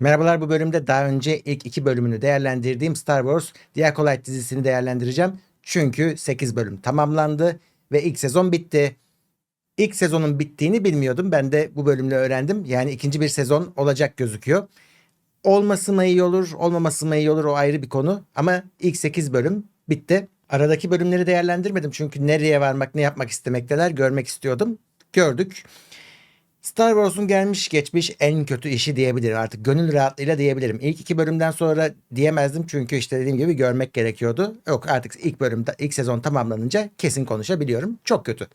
Merhabalar bu bölümde daha önce ilk iki bölümünü değerlendirdiğim Star Wars The Acolyte dizisini değerlendireceğim. Çünkü 8 bölüm tamamlandı ve ilk sezon bitti. İlk sezonun bittiğini bilmiyordum. Ben de bu bölümle öğrendim. Yani ikinci bir sezon olacak gözüküyor. Olması mı iyi olur, olmaması mı iyi olur o ayrı bir konu. Ama ilk 8 bölüm bitti. Aradaki bölümleri değerlendirmedim. Çünkü nereye varmak, ne yapmak istemekteler görmek istiyordum. Gördük. Star Wars'un gelmiş geçmiş en kötü işi diyebilirim. Artık gönül rahatlığıyla diyebilirim. İlk iki bölümden sonra diyemezdim çünkü işte dediğim gibi görmek gerekiyordu. Yok artık ilk bölümde ilk sezon tamamlanınca kesin konuşabiliyorum. Çok kötü.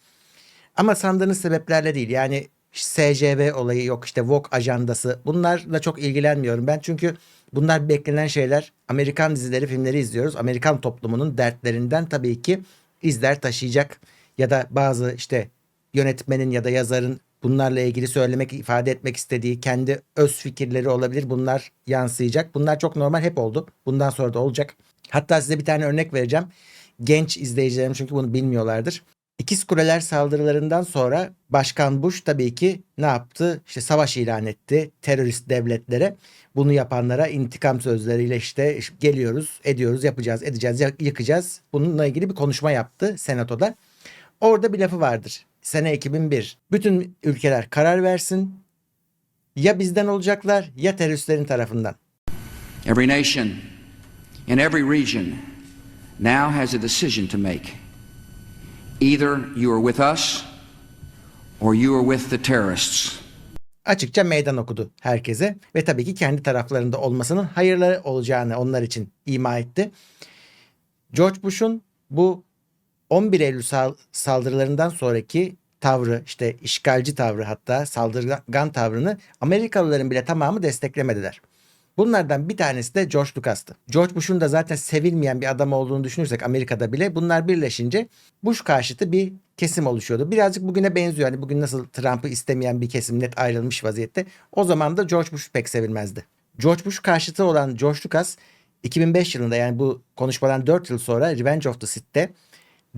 Ama sandığınız sebeplerle değil. Yani SJV olayı yok işte Vogue ajandası. Bunlarla çok ilgilenmiyorum ben. Çünkü bunlar beklenen şeyler. Amerikan dizileri, filmleri izliyoruz. Amerikan toplumunun dertlerinden tabii ki izler taşıyacak. Ya da bazı işte yönetmenin ya da yazarın bunlarla ilgili söylemek, ifade etmek istediği kendi öz fikirleri olabilir. Bunlar yansıyacak. Bunlar çok normal hep oldu. Bundan sonra da olacak. Hatta size bir tane örnek vereceğim. Genç izleyicilerim çünkü bunu bilmiyorlardır. İkiz Kuleler saldırılarından sonra Başkan Bush tabii ki ne yaptı? İşte savaş ilan etti terörist devletlere. Bunu yapanlara intikam sözleriyle işte geliyoruz, ediyoruz, yapacağız, edeceğiz, yıkacağız. Bununla ilgili bir konuşma yaptı senatoda. Orada bir lafı vardır. Sene 2001. Bütün ülkeler karar versin. Ya bizden olacaklar ya teröristlerin tarafından. Every nation in every region now has a decision to make. Either you are with us or you are with the terrorists. Açıkça meydan okudu herkese ve tabii ki kendi taraflarında olmasının hayırlı olacağını onlar için ima etti. George Bush'un bu 11 Eylül sal- saldırılarından sonraki tavrı işte işgalci tavrı hatta saldırgan tavrını Amerikalıların bile tamamı desteklemediler. Bunlardan bir tanesi de George Lucas'tı. George Bush'un da zaten sevilmeyen bir adam olduğunu düşünürsek Amerika'da bile bunlar birleşince Bush karşıtı bir kesim oluşuyordu. Birazcık bugüne benziyor. Hani bugün nasıl Trump'ı istemeyen bir kesim net ayrılmış vaziyette. O zaman da George Bush pek sevilmezdi. George Bush karşıtı olan George Lucas 2005 yılında yani bu konuşmadan 4 yıl sonra Revenge of the Sith'te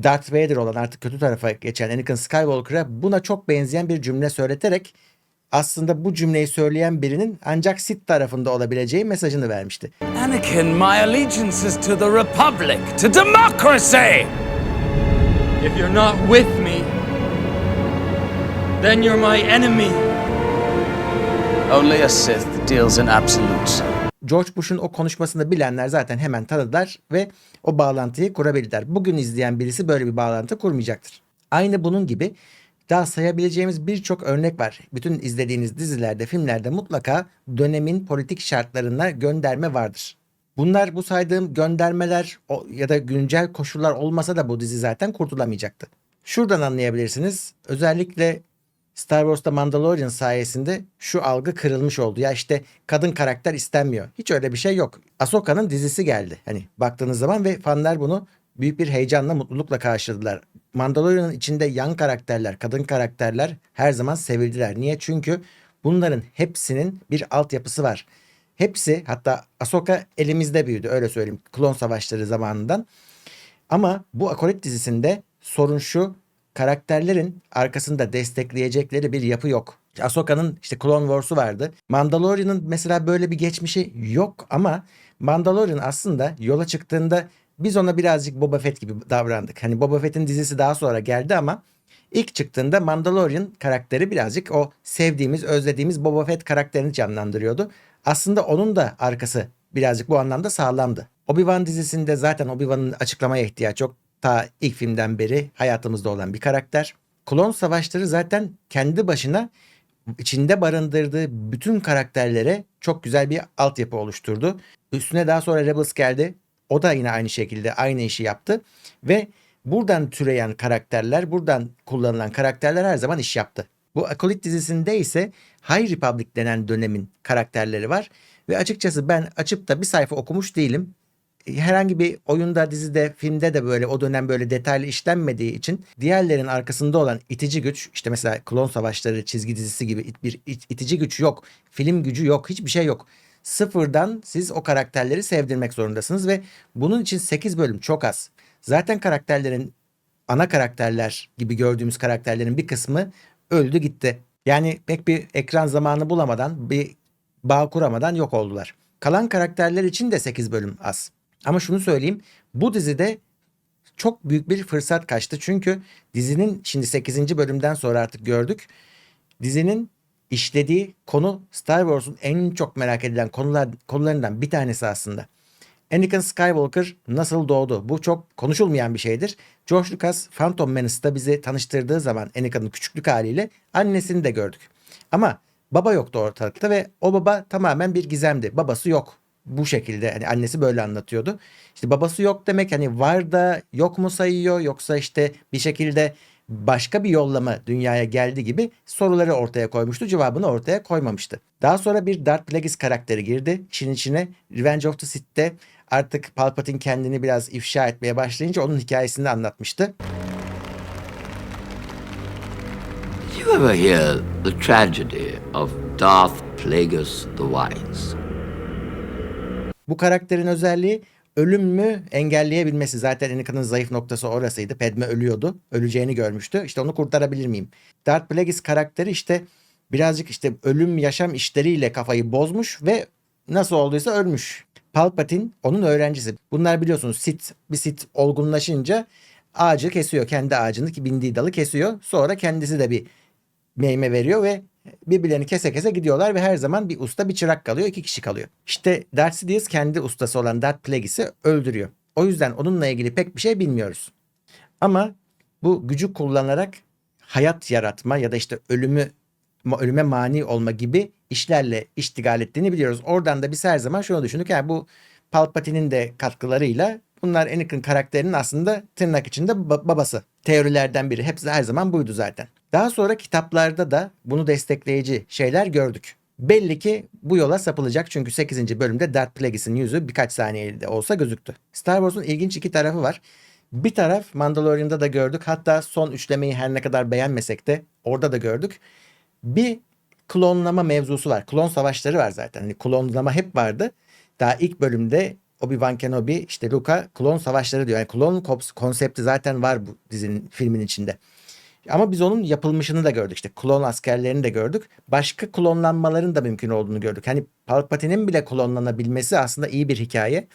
Darth Vader olan artık kötü tarafa geçen Anakin Skywalker'a buna çok benzeyen bir cümle söyleterek aslında bu cümleyi söyleyen birinin ancak Sith tarafında olabileceği mesajını vermişti. Anakin, my allegiance is to the Republic, to democracy! If you're not with me, then you're my enemy. Only a Sith deals in absolutes. George Bush'un o konuşmasını bilenler zaten hemen tanıdılar ve o bağlantıyı kurabildiler. Bugün izleyen birisi böyle bir bağlantı kurmayacaktır. Aynı bunun gibi daha sayabileceğimiz birçok örnek var. Bütün izlediğiniz dizilerde, filmlerde mutlaka dönemin politik şartlarına gönderme vardır. Bunlar bu saydığım göndermeler ya da güncel koşullar olmasa da bu dizi zaten kurtulamayacaktı. Şuradan anlayabilirsiniz. Özellikle Star Wars'ta Mandalorian sayesinde şu algı kırılmış oldu. Ya işte kadın karakter istenmiyor. Hiç öyle bir şey yok. Ahsoka'nın dizisi geldi. Hani baktığınız zaman ve fanlar bunu büyük bir heyecanla, mutlulukla karşıladılar. Mandalorian'ın içinde yan karakterler, kadın karakterler her zaman sevildiler. Niye? Çünkü bunların hepsinin bir altyapısı var. Hepsi hatta Ahsoka elimizde büyüdü öyle söyleyeyim. Klon savaşları zamanından. Ama bu Akolit dizisinde sorun şu karakterlerin arkasında destekleyecekleri bir yapı yok. Ahsoka'nın işte Clone Wars'u vardı. Mandalorian'ın mesela böyle bir geçmişi yok ama Mandalorian aslında yola çıktığında biz ona birazcık Boba Fett gibi davrandık. Hani Boba Fett'in dizisi daha sonra geldi ama ilk çıktığında Mandalorian karakteri birazcık o sevdiğimiz, özlediğimiz Boba Fett karakterini canlandırıyordu. Aslında onun da arkası birazcık bu anlamda sağlamdı. Obi-Wan dizisinde zaten Obi-Wan'ın açıklamaya ihtiyaç yok. Ta ilk filmden beri hayatımızda olan bir karakter. Klon Savaşları zaten kendi başına içinde barındırdığı bütün karakterlere çok güzel bir altyapı oluşturdu. Üstüne daha sonra Rebels geldi. O da yine aynı şekilde aynı işi yaptı ve buradan türeyen karakterler, buradan kullanılan karakterler her zaman iş yaptı. Bu Acolyte dizisinde ise High Republic denen dönemin karakterleri var ve açıkçası ben açıp da bir sayfa okumuş değilim herhangi bir oyunda, dizide, filmde de böyle o dönem böyle detaylı işlenmediği için diğerlerin arkasında olan itici güç işte mesela Klon Savaşları çizgi dizisi gibi bir it- itici güç yok. Film gücü yok. Hiçbir şey yok. Sıfırdan siz o karakterleri sevdirmek zorundasınız ve bunun için 8 bölüm çok az. Zaten karakterlerin ana karakterler gibi gördüğümüz karakterlerin bir kısmı öldü gitti. Yani pek bir ekran zamanı bulamadan bir bağ kuramadan yok oldular. Kalan karakterler için de 8 bölüm az. Ama şunu söyleyeyim. Bu dizide çok büyük bir fırsat kaçtı. Çünkü dizinin şimdi 8. bölümden sonra artık gördük. Dizinin işlediği konu Star Wars'un en çok merak edilen konular konularından bir tanesi aslında. Anakin Skywalker nasıl doğdu? Bu çok konuşulmayan bir şeydir. George Lucas Phantom Menace'da bizi tanıştırdığı zaman Anakin'ın küçüklük haliyle annesini de gördük. Ama baba yoktu ortalıkta ve o baba tamamen bir gizemdi. Babası yok. Bu şekilde hani annesi böyle anlatıyordu. İşte babası yok demek hani var da yok mu sayıyor yoksa işte bir şekilde başka bir yollama dünyaya geldi gibi soruları ortaya koymuştu. Cevabını ortaya koymamıştı. Daha sonra bir Darth Plagueis karakteri girdi. İşin içine Revenge of the Sith'te artık Palpatine kendini biraz ifşa etmeye başlayınca onun hikayesini anlatmıştı. Did you ever hear the tragedy of Darth Plagueis the Wise? Bu karakterin özelliği ölümü engelleyebilmesi. Zaten Anakin'ın zayıf noktası orasıydı. Padme ölüyordu. Öleceğini görmüştü. İşte onu kurtarabilir miyim? Darth Plagueis karakteri işte birazcık işte ölüm yaşam işleriyle kafayı bozmuş ve nasıl olduysa ölmüş. Palpatine onun öğrencisi. Bunlar biliyorsunuz Sith bir Sith olgunlaşınca ağacı kesiyor. Kendi ağacını ki bindiği dalı kesiyor. Sonra kendisi de bir meyme veriyor ve birbirlerini kese kese gidiyorlar ve her zaman bir usta bir çırak kalıyor. iki kişi kalıyor. İşte Darth Sidious kendi ustası olan Darth Plagueis'i öldürüyor. O yüzden onunla ilgili pek bir şey bilmiyoruz. Ama bu gücü kullanarak hayat yaratma ya da işte ölümü ölüme mani olma gibi işlerle iştigal ettiğini biliyoruz. Oradan da biz her zaman şunu düşündük. Yani bu Palpatine'in de katkılarıyla bunlar Anakin karakterinin aslında tırnak içinde ba- babası. Teorilerden biri. Hepsi her zaman buydu zaten. Daha sonra kitaplarda da bunu destekleyici şeyler gördük. Belli ki bu yola sapılacak çünkü 8. bölümde Darth Plagueis'in yüzü birkaç saniyede olsa gözüktü. Star Wars'un ilginç iki tarafı var. Bir taraf Mandalorian'da da gördük. Hatta son üçlemeyi her ne kadar beğenmesek de orada da gördük. Bir klonlama mevzusu var. Klon savaşları var zaten. Hani klonlama hep vardı. Daha ilk bölümde Obi-Wan Kenobi işte Luka klon savaşları diyor. Yani klon konsepti zaten var bu dizinin filmin içinde. Ama biz onun yapılmışını da gördük. İşte klon askerlerini de gördük. Başka klonlanmaların da mümkün olduğunu gördük. Hani Palpatine'in bile klonlanabilmesi aslında iyi bir hikaye.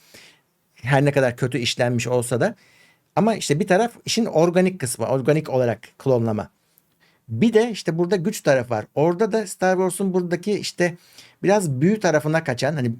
Her ne kadar kötü işlenmiş olsa da. Ama işte bir taraf işin organik kısmı. Organik olarak klonlama. Bir de işte burada güç tarafı var. Orada da Star Wars'un buradaki işte biraz büyü tarafına kaçan hani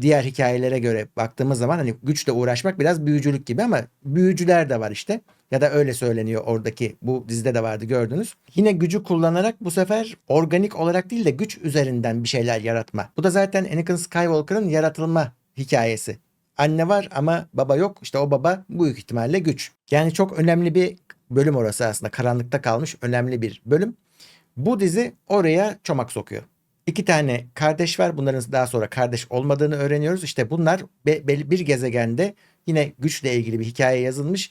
diğer hikayelere göre baktığımız zaman hani güçle uğraşmak biraz büyücülük gibi ama büyücüler de var işte. Ya da öyle söyleniyor oradaki bu dizide de vardı gördünüz. Yine gücü kullanarak bu sefer organik olarak değil de güç üzerinden bir şeyler yaratma. Bu da zaten Anakin Skywalker'ın yaratılma hikayesi. Anne var ama baba yok. İşte o baba büyük ihtimalle güç. Yani çok önemli bir bölüm orası aslında. Karanlıkta kalmış önemli bir bölüm. Bu dizi oraya çomak sokuyor. İki tane kardeş var. Bunların daha sonra kardeş olmadığını öğreniyoruz. İşte bunlar bir gezegende yine güçle ilgili bir hikaye yazılmış.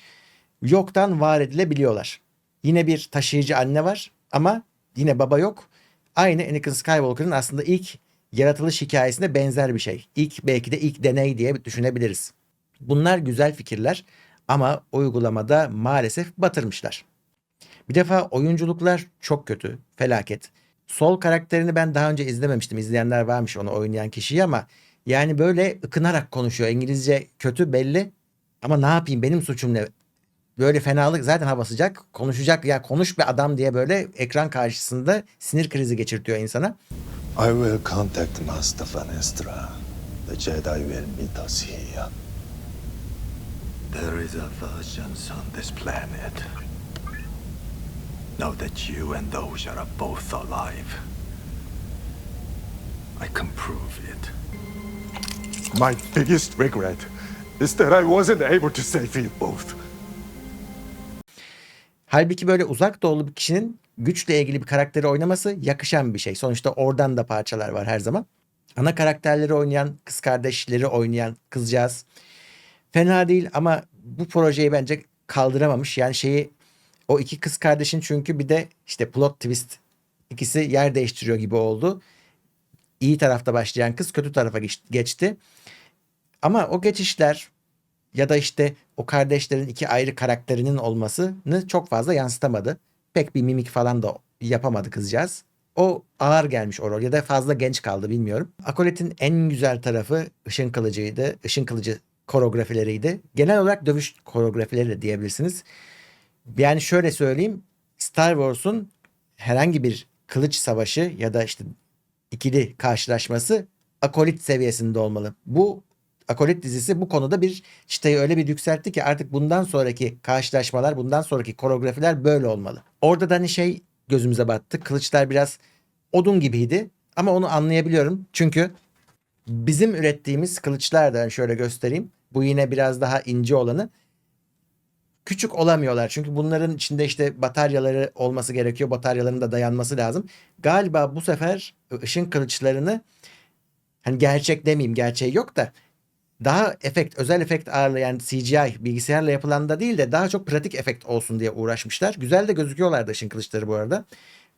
Yoktan var edilebiliyorlar. Yine bir taşıyıcı anne var ama yine baba yok. Aynı Anakin Skywalker'ın aslında ilk yaratılış hikayesine benzer bir şey. İlk belki de ilk deney diye düşünebiliriz. Bunlar güzel fikirler ama uygulamada maalesef batırmışlar. Bir defa oyunculuklar çok kötü, felaket. Sol karakterini ben daha önce izlememiştim. İzleyenler varmış onu oynayan kişiyi ama yani böyle ıkınarak konuşuyor. İngilizce kötü belli ama ne yapayım benim suçum ne? Böyle fenalık zaten hava sıcak konuşacak ya konuş bir adam diye böyle ekran karşısında sinir krizi geçirtiyor insana. I will contact Master Vanestra. The Jedi will meet us here. There is a vengeance on this planet. Now that you and those are both alive, I can prove it. My biggest regret is that I wasn't able to save you both. Halbuki böyle uzak doğulu bir kişinin güçle ilgili bir karakteri oynaması yakışan bir şey. Sonuçta oradan da parçalar var her zaman. Ana karakterleri oynayan, kız kardeşleri oynayan kızcağız. Fena değil ama bu projeyi bence kaldıramamış. Yani şeyi o iki kız kardeşin çünkü bir de işte plot twist ikisi yer değiştiriyor gibi oldu. İyi tarafta başlayan kız kötü tarafa geç- geçti. Ama o geçişler ya da işte o kardeşlerin iki ayrı karakterinin olmasını çok fazla yansıtamadı. Pek bir mimik falan da yapamadı kızcağız. o ağır gelmiş o rol ya da fazla genç kaldı bilmiyorum. Akolet'in en güzel tarafı ışın kılıcıydı. Işın kılıcı koreografileriydi. Genel olarak dövüş koreografileri de diyebilirsiniz. Yani şöyle söyleyeyim. Star Wars'un herhangi bir kılıç savaşı ya da işte ikili karşılaşması Akolit seviyesinde olmalı. Bu Akolit dizisi bu konuda bir çıtayı öyle bir yükseltti ki artık bundan sonraki karşılaşmalar, bundan sonraki koreografiler böyle olmalı. Orada da hani şey gözümüze battı. Kılıçlar biraz odun gibiydi ama onu anlayabiliyorum. Çünkü bizim ürettiğimiz kılıçlar da şöyle göstereyim. Bu yine biraz daha ince olanı küçük olamıyorlar. Çünkü bunların içinde işte bataryaları olması gerekiyor. Bataryaların da dayanması lazım. Galiba bu sefer ışın kılıçlarını hani gerçek demeyeyim gerçeği yok da daha efekt, özel efekt ağırlı yani CGI bilgisayarla yapılan da değil de daha çok pratik efekt olsun diye uğraşmışlar. Güzel de gözüküyorlardı ışın kılıçları bu arada.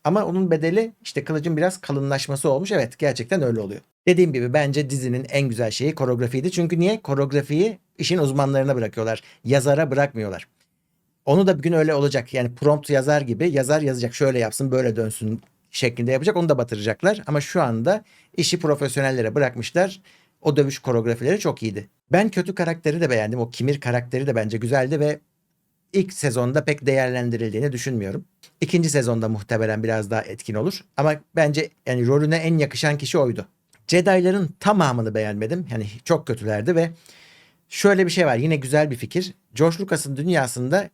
Ama onun bedeli işte kılıcın biraz kalınlaşması olmuş. Evet gerçekten öyle oluyor. Dediğim gibi bence dizinin en güzel şeyi koreografiydi. Çünkü niye? Koreografiyi işin uzmanlarına bırakıyorlar. Yazara bırakmıyorlar. Onu da bir gün öyle olacak. Yani prompt yazar gibi yazar yazacak. Şöyle yapsın böyle dönsün şeklinde yapacak. Onu da batıracaklar. Ama şu anda işi profesyonellere bırakmışlar. O dövüş koreografileri çok iyiydi. Ben kötü karakteri de beğendim. O Kimir karakteri de bence güzeldi ve ilk sezonda pek değerlendirildiğini düşünmüyorum. İkinci sezonda muhtemelen biraz daha etkin olur. Ama bence yani rolüne en yakışan kişi oydu. Jedi'ların tamamını beğenmedim. Yani çok kötülerdi ve şöyle bir şey var. Yine güzel bir fikir. George Lucas'ın dünyasında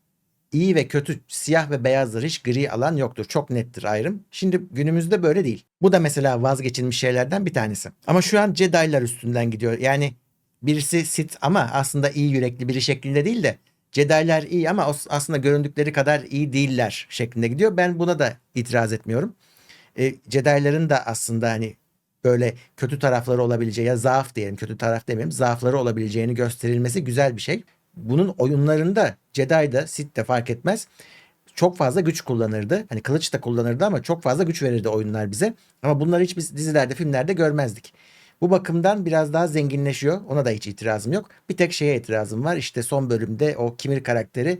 iyi ve kötü, siyah ve beyazdır hiç gri alan yoktur. Çok nettir ayrım. Şimdi günümüzde böyle değil. Bu da mesela vazgeçilmiş şeylerden bir tanesi. Ama şu an Jedi'lar üstünden gidiyor. Yani birisi Sith ama aslında iyi yürekli biri şeklinde değil de Jedi'lar iyi ama aslında göründükleri kadar iyi değiller şeklinde gidiyor. Ben buna da itiraz etmiyorum. E, Jedi'ların da aslında hani böyle kötü tarafları olabileceği ya zaaf diyelim kötü taraf demeyeyim zaafları olabileceğini gösterilmesi güzel bir şey. Bunun oyunlarında Jedi'da Sith fark etmez çok fazla güç kullanırdı. Hani kılıç da kullanırdı ama çok fazla güç verirdi oyunlar bize. Ama bunları hiç biz dizilerde, filmlerde görmezdik. Bu bakımdan biraz daha zenginleşiyor. Ona da hiç itirazım yok. Bir tek şeye itirazım var. İşte son bölümde o Kimir karakteri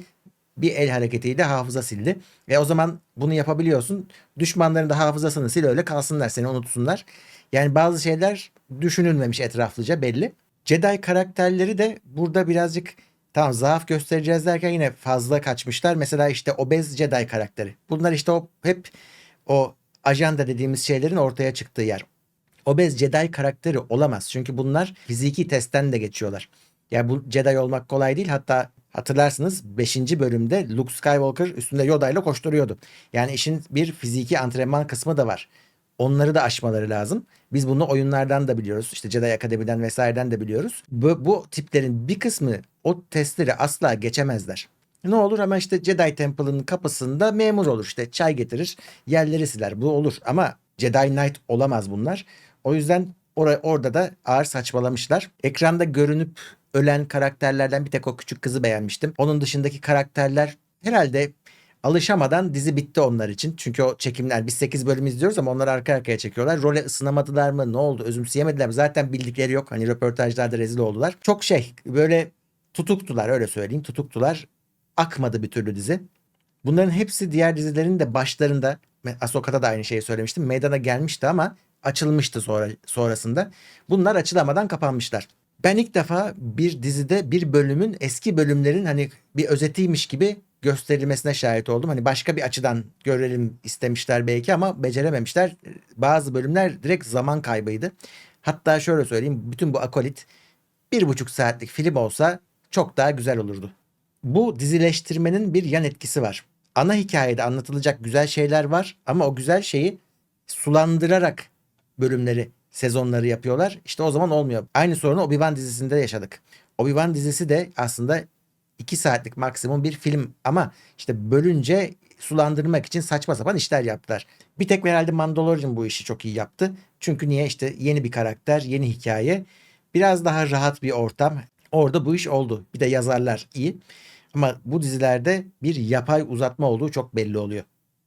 bir el hareketiyle hafıza sildi. E o zaman bunu yapabiliyorsun. Düşmanların da hafızasını sil öyle kalsınlar seni unutsunlar. Yani bazı şeyler düşünülmemiş etraflıca belli. Jedi karakterleri de burada birazcık tamam zaaf göstereceğiz derken yine fazla kaçmışlar. Mesela işte obez Jedi karakteri. Bunlar işte o hep o ajanda dediğimiz şeylerin ortaya çıktığı yer. Obez Jedi karakteri olamaz. Çünkü bunlar fiziki testten de geçiyorlar. Ya bu Jedi olmak kolay değil. Hatta hatırlarsınız 5. bölümde Luke Skywalker üstünde Yoda ile koşturuyordu. Yani işin bir fiziki antrenman kısmı da var. Onları da aşmaları lazım. Biz bunu oyunlardan da biliyoruz. İşte Jedi Akademi'den vesaireden de biliyoruz. Bu, bu tiplerin bir kısmı o testleri asla geçemezler. Ne olur ama işte Jedi Temple'ın kapısında memur olur işte çay getirir yerleri siler bu olur ama Jedi Knight olamaz bunlar. O yüzden or- orada da ağır saçmalamışlar. Ekranda görünüp ölen karakterlerden bir tek o küçük kızı beğenmiştim. Onun dışındaki karakterler herhalde alışamadan dizi bitti onlar için. Çünkü o çekimler biz 8 bölüm izliyoruz ama onlar arka arkaya çekiyorlar. Role ısınamadılar mı? Ne oldu? Özümseyemediler mi? Zaten bildikleri yok. Hani röportajlarda rezil oldular. Çok şey böyle tutuktular öyle söyleyeyim. Tutuktular. Akmadı bir türlü dizi. Bunların hepsi diğer dizilerin de başlarında Ahsoka'da da aynı şeyi söylemiştim. Meydana gelmişti ama açılmıştı sonra sonrasında. Bunlar açılamadan kapanmışlar. Ben ilk defa bir dizide bir bölümün eski bölümlerin hani bir özetiymiş gibi gösterilmesine şahit oldum. Hani başka bir açıdan görelim istemişler belki ama becerememişler. Bazı bölümler direkt zaman kaybıydı. Hatta şöyle söyleyeyim bütün bu akolit bir buçuk saatlik film olsa çok daha güzel olurdu. Bu dizileştirmenin bir yan etkisi var. Ana hikayede anlatılacak güzel şeyler var ama o güzel şeyi sulandırarak bölümleri, sezonları yapıyorlar. İşte o zaman olmuyor. Aynı sorunu Obi-Wan dizisinde yaşadık. Obi-Wan dizisi de aslında 2 saatlik maksimum bir film ama işte bölünce sulandırmak için saçma sapan işler yaptılar. Bir tek herhalde Mandalorian bu işi çok iyi yaptı. Çünkü niye işte yeni bir karakter, yeni hikaye, biraz daha rahat bir ortam. Orada bu iş oldu. Bir de yazarlar iyi. Ama bu dizilerde bir yapay uzatma olduğu çok belli oluyor.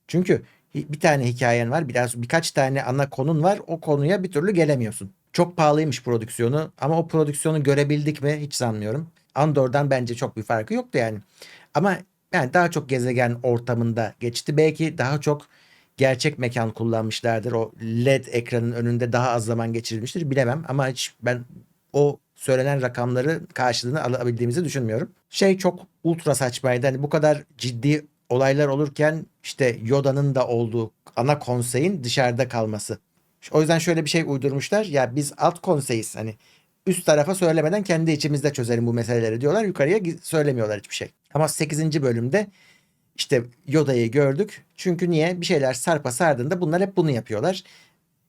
Çünkü bir tane hikayen var, biraz birkaç tane ana konun var. O konuya bir türlü gelemiyorsun. Çok pahalıymış prodüksiyonu ama o prodüksiyonu görebildik mi hiç sanmıyorum. Andor'dan bence çok bir farkı yoktu yani. Ama yani daha çok gezegen ortamında geçti. Belki daha çok gerçek mekan kullanmışlardır. O LED ekranın önünde daha az zaman geçirilmiştir bilemem ama hiç ben o söylenen rakamları karşılığını alabildiğimizi düşünmüyorum. Şey çok ultra saçmaydı. Hani bu kadar ciddi olaylar olurken işte Yoda'nın da olduğu ana konseyin dışarıda kalması. O yüzden şöyle bir şey uydurmuşlar. Ya biz alt konseyiz. Hani üst tarafa söylemeden kendi içimizde çözelim bu meseleleri diyorlar. Yukarıya söylemiyorlar hiçbir şey. Ama 8. bölümde işte Yoda'yı gördük. Çünkü niye? Bir şeyler sarpa sardığında bunlar hep bunu yapıyorlar.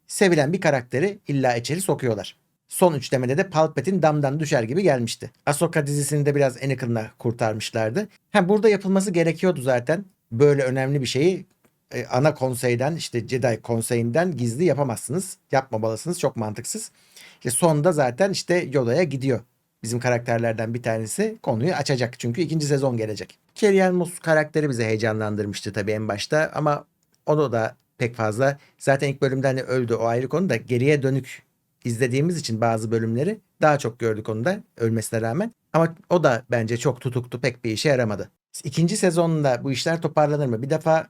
Sevilen bir karakteri illa içeri sokuyorlar. Son üçlemede de Palpatine damdan düşer gibi gelmişti. Ahsoka dizisini de biraz Anakin'la kurtarmışlardı. Ha, burada yapılması gerekiyordu zaten. Böyle önemli bir şeyi e, ana konseyden işte Jedi konseyinden gizli yapamazsınız. Yapmamalısınız. Çok mantıksız. İşte sonda zaten işte Yoda'ya gidiyor. Bizim karakterlerden bir tanesi konuyu açacak. Çünkü ikinci sezon gelecek. Kerry Mus karakteri bizi heyecanlandırmıştı tabii en başta ama onu da pek fazla zaten ilk bölümde hani öldü o ayrı konu da geriye dönük izlediğimiz için bazı bölümleri daha çok gördük onu da ölmesine rağmen. Ama o da bence çok tutuktu pek bir işe yaramadı. İkinci sezonunda bu işler toparlanır mı? Bir defa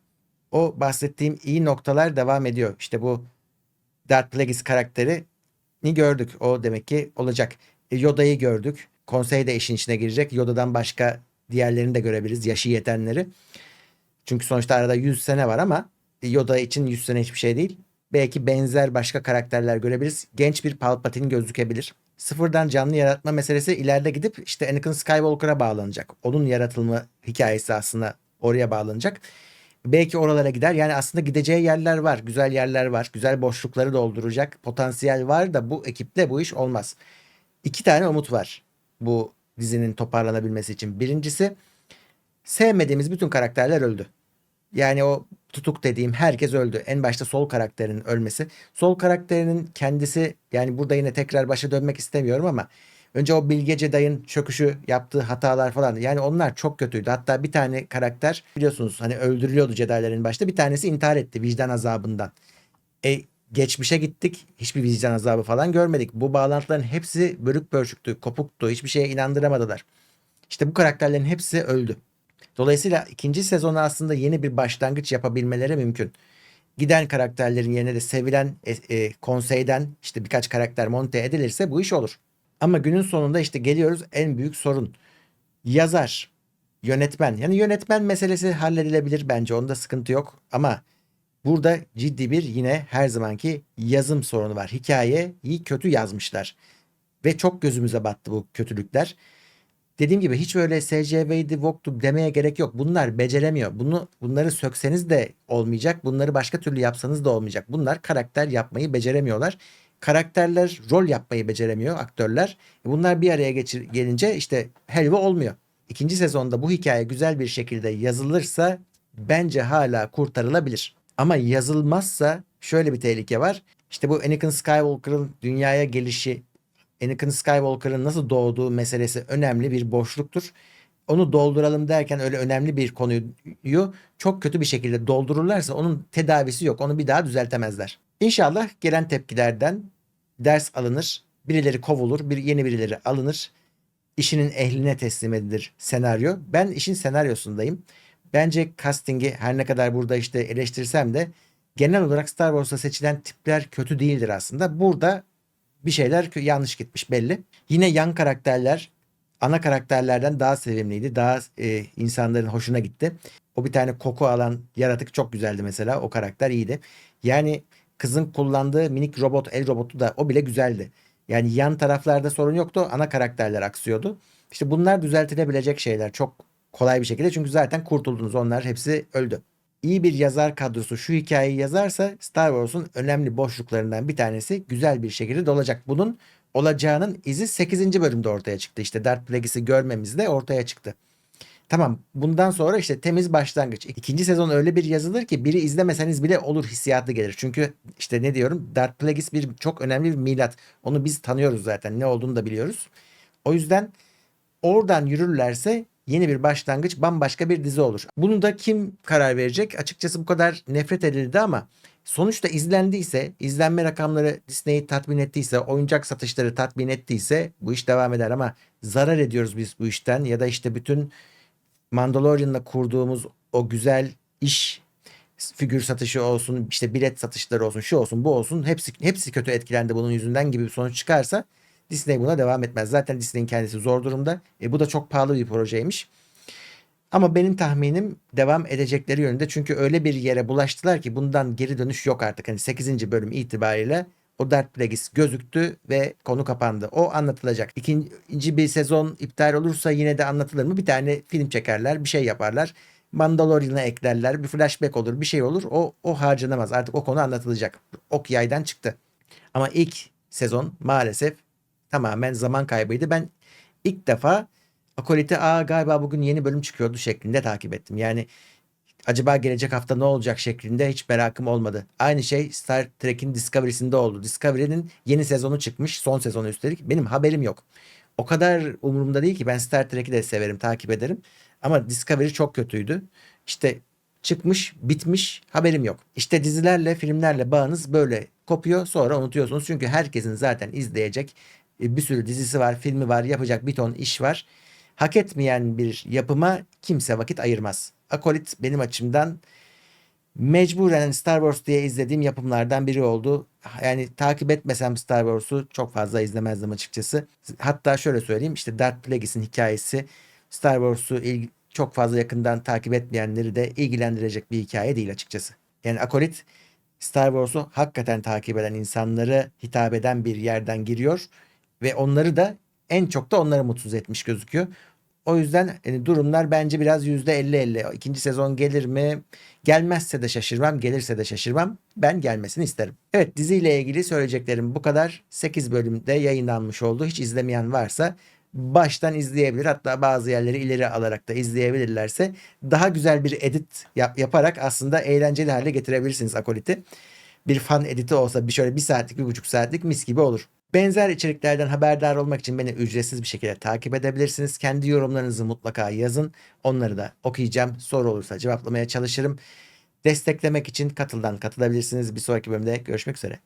o bahsettiğim iyi noktalar devam ediyor. İşte bu Darth Plagueis karakteri ni gördük. O demek ki olacak. E, Yoda'yı gördük. Konsey de işin içine girecek. Yoda'dan başka diğerlerini de görebiliriz. Yaşı yetenleri. Çünkü sonuçta arada 100 sene var ama Yoda için 100 sene hiçbir şey değil. Belki benzer başka karakterler görebiliriz. Genç bir Palpatine gözükebilir. Sıfırdan canlı yaratma meselesi ileride gidip işte Anakin Skywalker'a bağlanacak. Onun yaratılma hikayesi aslında oraya bağlanacak. Belki oralara gider. Yani aslında gideceği yerler var. Güzel yerler var. Güzel boşlukları dolduracak potansiyel var da bu ekiple bu iş olmaz. İki tane umut var bu dizinin toparlanabilmesi için. Birincisi sevmediğimiz bütün karakterler öldü. Yani o tutuk dediğim herkes öldü. En başta sol karakterinin ölmesi. Sol karakterinin kendisi yani burada yine tekrar başa dönmek istemiyorum ama önce o Bilge Jedi'ın çöküşü yaptığı hatalar falan yani onlar çok kötüydü. Hatta bir tane karakter biliyorsunuz hani öldürülüyordu Jedi'lerin başta. Bir tanesi intihar etti vicdan azabından. E geçmişe gittik. Hiçbir vicdan azabı falan görmedik. Bu bağlantıların hepsi bölük pörçüktü, kopuktu. Hiçbir şeye inandıramadılar. İşte bu karakterlerin hepsi öldü. Dolayısıyla ikinci sezonu aslında yeni bir başlangıç yapabilmeleri mümkün. Giden karakterlerin yerine de sevilen e, e, konseyden işte birkaç karakter monte edilirse bu iş olur. Ama günün sonunda işte geliyoruz en büyük sorun. Yazar, yönetmen. Yani yönetmen meselesi halledilebilir bence. Onda sıkıntı yok. Ama burada ciddi bir yine her zamanki yazım sorunu var. Hikayeyi kötü yazmışlar. Ve çok gözümüze battı bu kötülükler. Dediğim gibi hiç öyle SCV'di, VOG'tu demeye gerek yok. Bunlar beceremiyor. Bunu bunları sökseniz de olmayacak. Bunları başka türlü yapsanız da olmayacak. Bunlar karakter yapmayı beceremiyorlar. Karakterler rol yapmayı beceremiyor aktörler. Bunlar bir araya geçir, gelince işte helva olmuyor. İkinci sezonda bu hikaye güzel bir şekilde yazılırsa bence hala kurtarılabilir. Ama yazılmazsa şöyle bir tehlike var. İşte bu Anakin Skywalker'ın dünyaya gelişi Anakin Skywalker'ın nasıl doğduğu meselesi önemli bir boşluktur. Onu dolduralım derken öyle önemli bir konuyu çok kötü bir şekilde doldururlarsa onun tedavisi yok. Onu bir daha düzeltemezler. İnşallah gelen tepkilerden ders alınır. Birileri kovulur, bir yeni birileri alınır. İşinin ehline teslim edilir senaryo. Ben işin senaryosundayım. Bence casting'i her ne kadar burada işte eleştirsem de genel olarak Star Wars'ta seçilen tipler kötü değildir aslında. Burada bir şeyler yanlış gitmiş belli. Yine yan karakterler ana karakterlerden daha sevimliydi. Daha e, insanların hoşuna gitti. O bir tane koku alan yaratık çok güzeldi mesela. O karakter iyiydi. Yani kızın kullandığı minik robot, el robotu da o bile güzeldi. Yani yan taraflarda sorun yoktu. Ana karakterler aksıyordu. İşte bunlar düzeltilebilecek şeyler. Çok kolay bir şekilde. Çünkü zaten kurtuldunuz. Onlar hepsi öldü. İyi bir yazar kadrosu şu hikayeyi yazarsa Star Wars'un önemli boşluklarından bir tanesi güzel bir şekilde dolacak. Bunun olacağının izi 8. bölümde ortaya çıktı. İşte Darth Plagueis'i görmemizde ortaya çıktı. Tamam bundan sonra işte temiz başlangıç. İkinci sezon öyle bir yazılır ki biri izlemeseniz bile olur hissiyatı gelir. Çünkü işte ne diyorum Darth Plagueis bir çok önemli bir milat. Onu biz tanıyoruz zaten ne olduğunu da biliyoruz. O yüzden oradan yürürlerse yeni bir başlangıç bambaşka bir dizi olur. Bunu da kim karar verecek? Açıkçası bu kadar nefret edildi ama sonuçta izlendiyse, izlenme rakamları Disney'i tatmin ettiyse, oyuncak satışları tatmin ettiyse bu iş devam eder ama zarar ediyoruz biz bu işten ya da işte bütün Mandalorian'la kurduğumuz o güzel iş figür satışı olsun, işte bilet satışları olsun, şu olsun, bu olsun hepsi hepsi kötü etkilendi bunun yüzünden gibi bir sonuç çıkarsa Disney buna devam etmez. Zaten Disney'in kendisi zor durumda. E, bu da çok pahalı bir projeymiş. Ama benim tahminim devam edecekleri yönünde. Çünkü öyle bir yere bulaştılar ki bundan geri dönüş yok artık. Hani 8. bölüm itibariyle o Darth Plagueis gözüktü ve konu kapandı. O anlatılacak. İkinci bir sezon iptal olursa yine de anlatılır mı? Bir tane film çekerler, bir şey yaparlar. Mandalorian'a eklerler, bir flashback olur, bir şey olur. O o harcanamaz. Artık o konu anlatılacak. Ok yaydan çıktı. Ama ilk sezon maalesef tamamen zaman kaybıydı. Ben ilk defa Akolit'i aa galiba bugün yeni bölüm çıkıyordu şeklinde takip ettim. Yani acaba gelecek hafta ne olacak şeklinde hiç merakım olmadı. Aynı şey Star Trek'in Discovery'sinde oldu. Discovery'nin yeni sezonu çıkmış. Son sezonu üstelik. Benim haberim yok. O kadar umurumda değil ki ben Star Trek'i de severim, takip ederim. Ama Discovery çok kötüydü. İşte çıkmış, bitmiş, haberim yok. İşte dizilerle, filmlerle bağınız böyle kopuyor sonra unutuyorsunuz. Çünkü herkesin zaten izleyecek bir sürü dizisi var, filmi var, yapacak bir ton iş var. Hak etmeyen bir yapıma kimse vakit ayırmaz. Akolit benim açımdan mecburen Star Wars diye izlediğim yapımlardan biri oldu. Yani takip etmesem Star Wars'u çok fazla izlemezdim açıkçası. Hatta şöyle söyleyeyim işte Darth Plagueis'in hikayesi Star Wars'u çok fazla yakından takip etmeyenleri de ilgilendirecek bir hikaye değil açıkçası. Yani Akolit Star Wars'u hakikaten takip eden insanlara hitap eden bir yerden giriyor ve onları da en çok da onları mutsuz etmiş gözüküyor. O yüzden hani durumlar bence biraz %50-50. İkinci sezon gelir mi? Gelmezse de şaşırmam, gelirse de şaşırmam. Ben gelmesini isterim. Evet diziyle ilgili söyleyeceklerim bu kadar. 8 bölümde yayınlanmış oldu. Hiç izlemeyen varsa baştan izleyebilir. Hatta bazı yerleri ileri alarak da izleyebilirlerse daha güzel bir edit yap- yaparak aslında eğlenceli hale getirebilirsiniz Akolit'i. Bir fan editi olsa bir şöyle bir saatlik, bir buçuk saatlik mis gibi olur. Benzer içeriklerden haberdar olmak için beni ücretsiz bir şekilde takip edebilirsiniz. Kendi yorumlarınızı mutlaka yazın. Onları da okuyacağım. Soru olursa cevaplamaya çalışırım. Desteklemek için katıldan katılabilirsiniz. Bir sonraki bölümde görüşmek üzere.